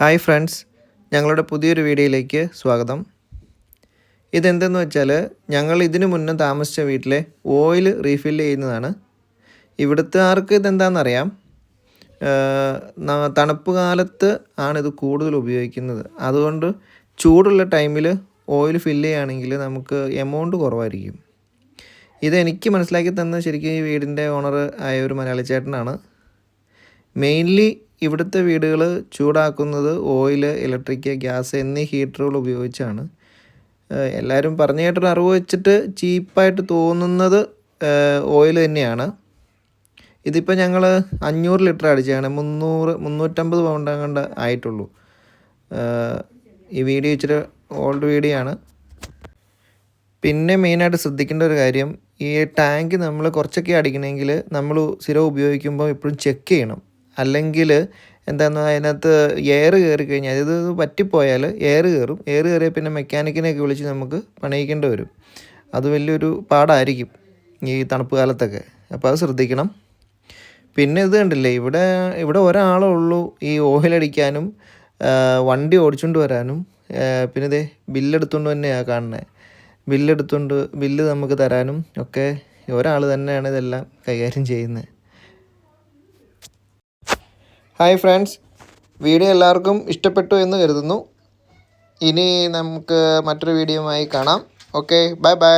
Hi friends ഞങ്ങളുടെ പുതിയൊരു വീഡിയോയിലേക്ക് സ്വാഗതം. ഇതെന്തെന്ന് വെച്ചാൽ ഞങ്ങൾ ഇതിനു മുന്നേ താമസിച്ച വീട്ടിലെ ഓയിൽ റീഫിൽ ചെയ്യുന്നതാണ്. ഇവിടുത്തെ ആർക്ക് ഇതെന്താണെന്നറിയാം? തണുപ്പ് കാലത്ത് ആണിത് കൂടുതൽ ഉപയോഗിക്കുന്നത്. അതുകൊണ്ട് ചൂടുള്ള ടൈമിൽ ഓയിൽ ഫില്ല് ചെയ്യുകയാണെങ്കിൽ നമുക്ക് എമൗണ്ട് കുറവായിരിക്കും. ഇതെനിക്ക് മനസ്സിലാക്കി തന്ന ശരിക്കും ഈ വീടിന്റെ ഓണർ ആയ ഒരു മലയാളി ചേട്ടനാണ് മെയിൻലി ഇവിടുത്തെ വീടുകൾ ചൂടാക്കുന്നത് ഓയിൽ ഇലക്ട്രിക് ഗ്യാസ് എന്നീ ഹീറ്ററുകൾ ഉപയോഗിച്ചാണ്. എല്ലാവരും പറഞ്ഞു കേട്ടൊരു അറിവ് വെച്ചിട്ട് ചീപ്പായിട്ട് തോന്നുന്നത് ഓയിൽ തന്നെയാണ്. ഇതിപ്പോൾ ഞങ്ങൾ അഞ്ഞൂറ് ലിറ്റർ അടിച്ചാണ്. മുന്നൂറ് മുന്നൂറ്റമ്പത് പൗണ്ട് അങ്ങാണ്ട് ആയിട്ടുള്ളൂ. ഈ വീഡിയോ ഇച്ചിരി ഓൾഡ് വീഡിയോ ആണ്. പിന്നെ മെയിനായിട്ട് ശ്രദ്ധിക്കേണ്ട ഒരു കാര്യം ഈ ടാങ്ക് നമ്മൾ കുറച്ചൊക്കെ അടിക്കണമെങ്കിൽ നമ്മൾ സ്ഥിരം ഉപയോഗിക്കുമ്പോൾ എപ്പോഴും ചെക്ക് ചെയ്യണം. അല്ലെങ്കിൽ എന്താന്ന് അതിനകത്ത് എയർ കയറി കഴിഞ്ഞാൽ ഇത് പറ്റിപ്പോയാൽ എയർ കയറും എയർ കയറിയാൽ പിന്നെ മെക്കാനിക്കിനെയൊക്കെ വിളിച്ച് നമുക്ക് പണിയിക്കേണ്ടി വരും. അത് വലിയൊരു പാടായിരിക്കും ഈ തണുപ്പ് കാലത്തൊക്കെ. അപ്പോൾ അത് ശ്രദ്ധിക്കണം. പിന്നെ ഇത് കണ്ടില്ലേ ഇവിടെ ഇവിടെ ഒരാളേ ഉള്ളൂ ഈ ഓയിലടിക്കാനും ആ, വണ്ടി ഓടിച്ചുകൊണ്ട് വരാനും. പിന്നെ ഇതേ ബില്ലെടുത്തുകൊണ്ട് തന്നെയാണ് കാണുന്നത് ബില്ലെടുത്തുകൊണ്ട് ബില്ല് നമുക്ക് തരാനും ഒക്കെ ഒരാൾ തന്നെയാണ് ഇതെല്ലാം കൈകാര്യം ചെയ്യുന്നത് ഹായ് ഫ്രണ്ട്സ്. വീഡിയോ എല്ലാവർക്കും ഇഷ്ടപ്പെട്ടു എന്ന് കരുതുന്നു. ഇനി നമുക്ക് മറ്റൊരു വീഡിയോയുമായി കാണാം. Okay bye bye